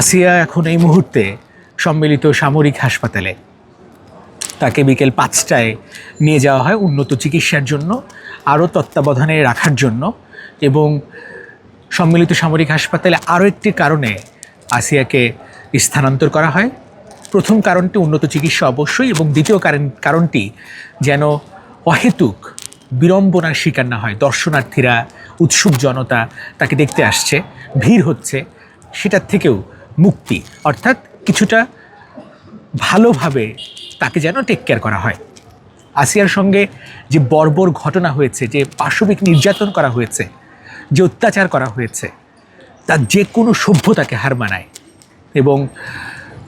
আসিয়া এখন এই মুহূর্তে সম্মিলিত সামরিক হাসপাতালে। তাকে বিকেল পাঁচটায় নিয়ে যাওয়া হয় উন্নত চিকিৎসার জন্য, আরও তত্ত্বাবধানে রাখার জন্য এবং সম্মিলিত সামরিক হাসপাতালে আরও একটি কারণে আসিয়াকে স্থানান্তর করা হয়। প্রথম কারণটি উন্নত চিকিৎসা অবশ্যই এবং দ্বিতীয় কারণ, কারণটি যেন অহেতুক বিড়ম্বনার শিকার না হয়। দর্শনার্থীরা, উৎসুক জনতা তাকে দেখতে আসছে, ভিড় হচ্ছে। সেটার থেকেও মুক্তি, অর্থাৎ কিছুটা ভালোভাবে তাকে যেন টেক কেয়ার করা হয়। আসিয়ার সঙ্গে যে বর্বর ঘটনা হয়েছে, যে পাশবিক নির্যাতন করা হয়েছে, যে অত্যাচার করা হয়েছে, তার যে কোনো সভ্যতাকে হার মানায়। এবং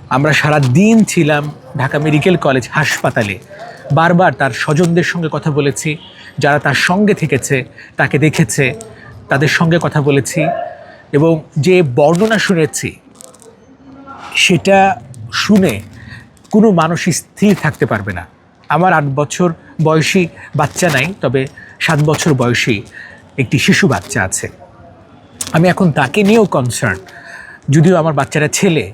আমরা সারা দিন ছিলাম ঢাকা মেডিকেল কলেজ হাসপাতালে। বারবার তার স্বজনদের সঙ্গে কথা বলেছি, যারা তার সঙ্গে থেকেছে, তাকে দেখেছে, তাদের সঙ্গে কথা বলেছি। এবং যে বর্ণনা শুনেছি সেটা শুনে কোনো মানুষ স্থির থাকতে পারবে না। আমার আট বছর বয়সী বাচ্চা নাই, তবে সাত বছর বয়সী একটি শিশু বাচ্চা আছে। আমি এখন তাকে নিয়েও কনসার্ন যদিও আমার বাচ্চারা ছেলে,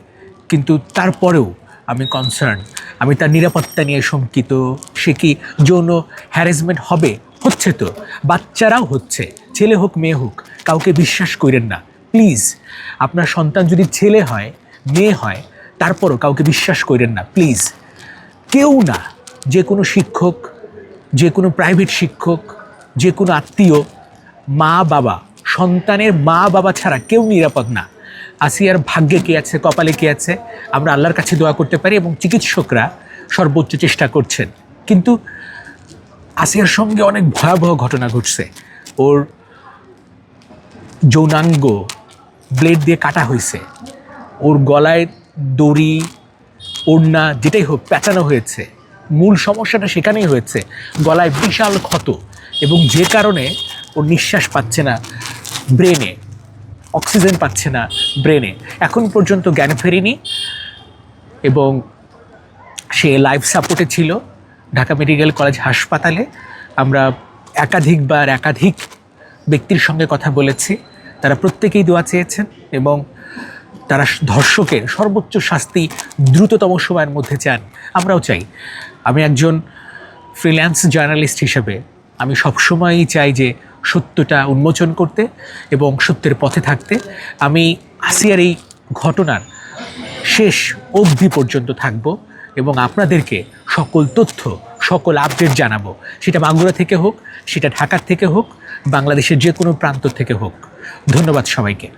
কিন্তু তারপরেও আমি কনসার্ন আমি তার নিরাপত্তা নিয়ে শঙ্কিত, সে কি যৌন হ্যারাসমেন্ট হবে? হচ্ছে তো। বাচ্চারাও হচ্ছে, ছেলে হোক, মেয়ে হোক, কাউকে বিশ্বাস করেন না। প্লিজ আপনার সন্তান যদি ছেলে হয় মেয়ে হয়, তারপরও কাউকে বিশ্বাস করেন না প্লিজ কেউ না, যে কোনো শিক্ষক, যে কোনো প্রাইভেট শিক্ষক, যে কোনো আত্মীয়, মা, বাবা, সন্তানের মা, বাবা ছাড়া কেউ নিরাপদ না। আসিয়ার ভাগ্যে কে আছে, কপালে কে আছে, আমরা আল্লাহর কাছে দোয়া করতে পারি এবং চিকিৎসকরা সর্বোচ্চ চেষ্টা করছেন। কিন্তু আসিয়ার সঙ্গে অনেক ভয়াবহ ঘটনা ঘটছে। ওর যৌনাঙ্গ ব্লেড দিয়ে কাটা হয়েছে। ওর গলায় দড়ি, ওড়না যেটাই হোক প্যাঁচানো হয়েছে। মূল সমস্যাটা সেখানেই হয়েছে। গলায় বিশাল ক্ষত এবং যে কারণে ওর নিঃশ্বাস পাচ্ছে না ব্রেনে, অক্সিজেন পাচ্ছে না ব্রেনে। এখন পর্যন্ত জ্ঞান ফেরেনি এবং সে লাইফ সাপোর্টে ছিল ঢাকা মেডিকেল কলেজ হাসপাতালে। আমরা একাধিকবার একাধিক ব্যক্তির সঙ্গে কথা বলেছি। তারা প্রত্যেকেই দোয়া চেয়েছেন এবং তারা ধর্ষকের সর্বোচ্চ শাস্তি দ্রুততম সময়ের মধ্যে চান। আমরাও চাই। আমি একজন ফ্রিল্যান্স জার্নালিস্ট হিসেবে আমি সবসময়ই চাই যে সত্যটা উন্মোচন করতে এবং সত্যের পথে থাকতে। আমি আসিয়ার এই ঘটনার শেষ অবধি পর্যন্ত থাকব এবং আপনাদেরকে সকল তথ্য, সকল আপডেট জানাব। সেটা মাগুরা থেকে হোক, সেটা ঢাকার থেকে হোক, বাংলাদেশের যে কোনো প্রান্ত থেকে হোক। ধন্যবাদ সবাইকে।